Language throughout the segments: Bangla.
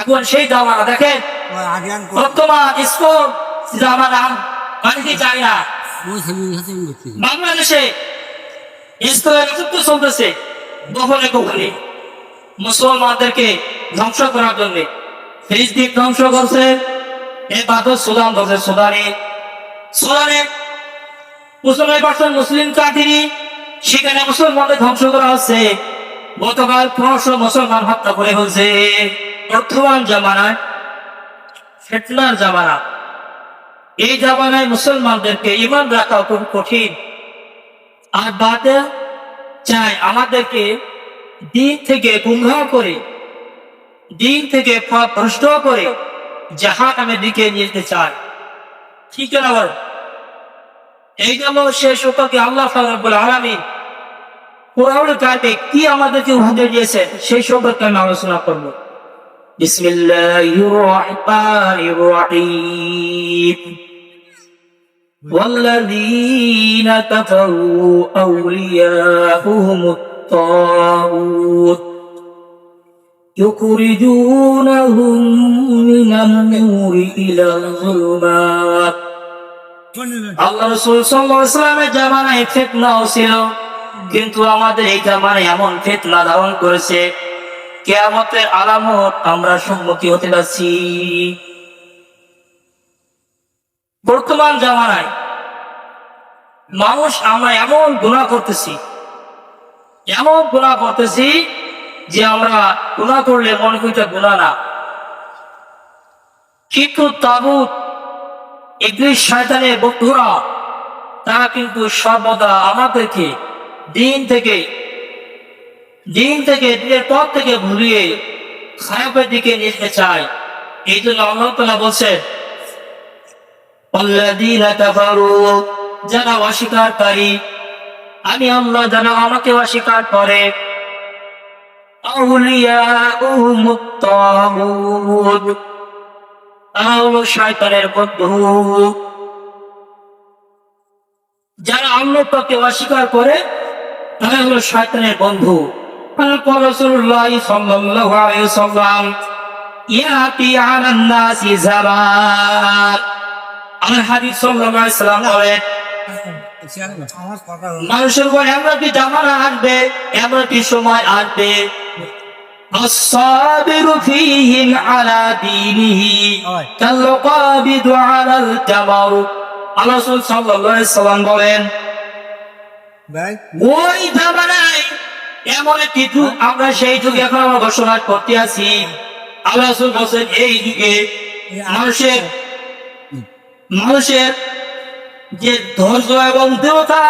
এখন সেই জামানা দেখেন। বর্তমান স্কুল জামানা অনেকে চায় না। বাংলাদেশে ইসলামের রাজত্ব চলতেছে দখলে দখলে মুসলমানদেরকে ধ্বংস করার জন্য। ফিলিস্তিন ধ্বংস করছে এবার সুদান ধরছে সুদানে। সুদানে মুসলমান পার্সেন্ট মুসলিম কান্ট্রি সেখানে মুসলমানদের ধ্বংস করা হচ্ছে। গতকাল পনেরোশো মুসলমান হত্যা করে হয়েছে বর্তমান জামানায়, ফেতনার জামানা। এই জামানায় মুসলমানদেরকে ইমান রাখা খুব কঠিন। আর বাদে চাই আমাদেরকে দিন থেকে গুমরাহ করে, দিন থেকে ভ্রষ্ট করে জাহান নামের দিকে নিয়ে যেতে চায়। ঠিক বল? এই জন্য সে সম্পর্কে আল্লাহ আলামী কোরআন কাটে কি আমাদেরকে উপহার দিয়েছে সেই সম্পর্কে আমি আলোচনা করব। বিসমিল্লাহির রহমানির রহিম والذين كفروا أولياؤهم الطاغوت يخرجونهم من النور إلى الظلمات আল্লাহ রসুল সাল্লামের জামানায় ফেতনাও ছিল কিন্তু আমাদের এই জামানায় এমন ফেতনা ধারণ করেছে কেয়ামতের আলামত আমরা সম্মুখী হতে যাচ্ছি। বর্তমান জামানায় মানুষ আমরা এমন গুণা করতেছি, এমন গুণা করতেছি যে আমরা গুণা করলে মনে করি গুণা না। কিন্তু তাগুত ইংলিশ শয়তানের বন্ধুরা, তারা কিন্তু সর্বদা আমাদেরকে দিন থেকে দিন থেকে দিনের পথ থেকে ঘুরিয়ে খারাপের দিকে নিতে চায়। এই জন্য আল্লাহ তালা বলছে যারা অস্বীকারী আমি আল্লাহ যারা আমাকে অস্বীকার করে তারা হলো শয়তানের যারা আল্লাহকে অস্বীকার করে, তারা হলো শয়তানের বন্ধু। রাসূলুল্লাহ সাল্লাল্লাহু আলাইহি ওয়াসাল্লাম ইয়াতি আলান নাসি জামান আমার হাদিস সাল্লাল্লাহু আলাইহি সাল্লাম বলেন আমার কথা হলো মানুষের উপর এমন একটি জামানা আসবে এমন একটি সময় আসবে الصابر فيهم على دينه হয়। كالقابض على الجمر আল্লাহ রাসূল সাল্লাল্লাহু আলাইহি সাল্লাম বলেন ভাই ওই জামানায় এমন একটি যুগ আমরা সেই যুগে এখন আমরা বসবাস করতে আছি। আল্লাহ বলেন এই যুগে মানুষের মানুষের যে ধৈর্য এবং দৃঢ়তা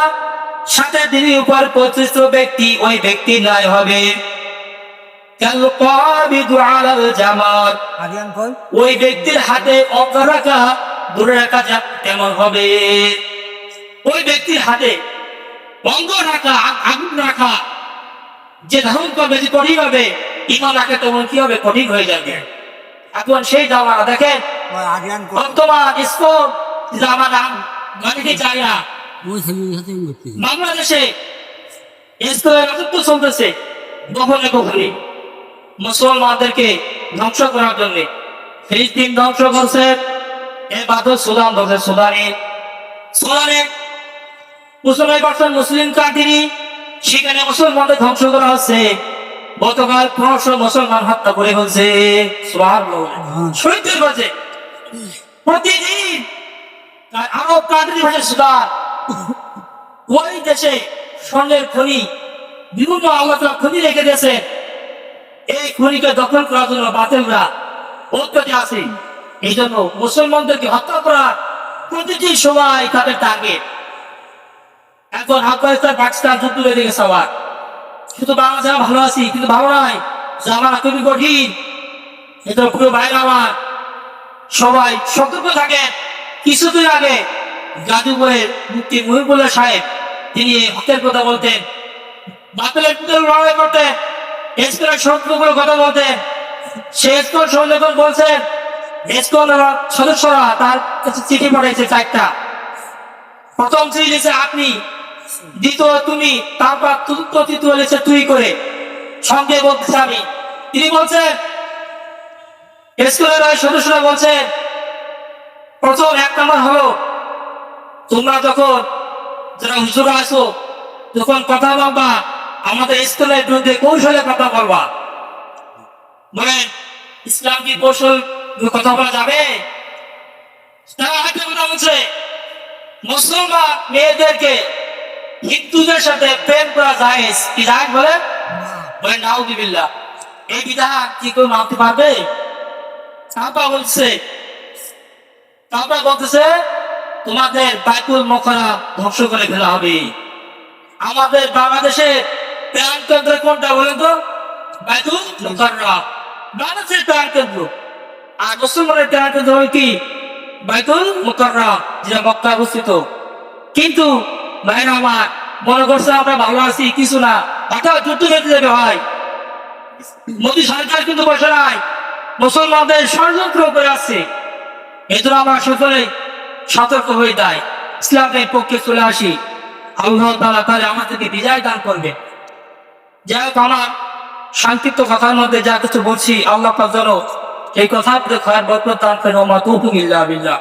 সাথে তিনি উপর প্রতিষ্ঠিত ব্যক্তি ওই ব্যক্তি নয় হবে। ওই ব্যক্তির হাতে অঙ্গ রাখা দূরে রাখা যা তেমন হবে। ওই ব্যক্তির হাতে অঙ্গ রাখা আগুন রাখা যে ধারণ করবে যে কঠিন হবে ইমান রাখে তেমন কি হবে? কঠিন হয়ে যাবে। এখন সেই জামানা দেখেন বর্তমান স্কুল জামানা অনেকে চায় না? ওই ছবি হাতে করছি বাংলাদেশে ইসলামের রাজত্ব চলতেছে দখলে দখলে মুসলমানদেরকে ধ্বংস করার জন্য। ফিলিস্তিন ধ্বংস করছে সুদান ধরছে সুদানে সুদানে পার্সেন্ট মুসলিম কান্ট্রি সেখানে মুসলমানদের ধ্বংস করা হচ্ছে। গতকাল পনেরোশো মুসলমান হত্যা করে হয়েছে শহীদের বাজে প্রতিদিন আরব কান্ট্রি ভাষা সুদান। ওই দেশে স্বর্ণের খনি বিভিন্ন আল্লাহ খনি রেখে দিয়েছে। এই খনিকে দখল করার জন্য বাতিলরা অত্যতে আছে। এই জন্য মুসলমানদেরকে হত্যা করার প্রতিটি সময় তাদের টার্গেট এখন আফগানিস্তান পাকিস্তান যুদ্ধ লেগে গেছে আবার শুধু বাংলাদেশে আমরা ভালো আছি, কিন্তু ভালো নয় জামানা খুবই কঠিন। এটা পুরো বাইরে আমার। সবাই সতর্ক থাকে। কিছুদিন আগে গাজীপুরের মুক্তি মহিবুল্লাহ সাহেব, তিনি হকের কথা বলতেন। বাতিলের লড়াই করতেন। এসকলের শত্রুগুলো কথা বলতেন। সে এসকল সংযোজন বলছেন এসকল সদস্যরা তার কাছে চিঠি পাঠাইছে চারটা। প্রথম চিঠি আপনি দ্বিতীয়, তুমি তারপর তৃতীয় লিখছে তুই করে। সঙ্গে বলতেছে আমি। তিনি বলছেন স্কুলের সদস্যরা বলছেন, প্রথম এক নম্বর হলো, তোমরা যখন যারা হুজুরা আসো যখন কথা বলবা, আমাদের স্কুলের বিরুদ্ধে কৌশলে কথা বলবা। বলেন, ইসলাম কি কৌশল কথা বলা যাবে? তারা একটা কথা বলছে, মুসলমান মেয়েদেরকে হিন্দুদের সাথে প্রেম করা যায় কি যায় বলে? বলে নাউদিবিল্লাহ এই বিধান কি কেউ মানতে পারবে? তারপর বলছে তারপর বলতেছে তোমাদের বাইকুল মকরা ধ্বংস করে ফেলা হবে। আমাদের বাংলাদেশে প্রাণ কেন্দ্র কোনটা বলেন তো? বাইকুল মকররা বাংলাদেশের প্রাণ কেন্দ্র। আর মুসলমানের প্রাণ কেন্দ্র কি? বাইতুল মুকররা যেটা মক্কা অবস্থিত। কিন্তু ভাইরা আমার মনে করছে, আমরা ভালো আছি, কিছু না। হঠাৎ যুদ্ধ বেঁধে যাবে ভাই। মোদী সরকার কিন্তু বসে নাই। মুসলমানদের ষড়যন্ত্র করে আসছে এই জন্য আমরা সকলে সতর্ক হয়ে যাই। ইসলামের পক্ষে চলে আসি। আল্লাহ তালা তাহলে আমাদেরকে বিজয় দান করবে যাই হোক, আমার সংক্ষিপ্ত কথার মধ্যে যা কিছু বলছি, আল্লাহ যেন এই কথা খয়ার বরকত দান করেন। ওমা তৌফিক ইল্লা বিল্লাহ।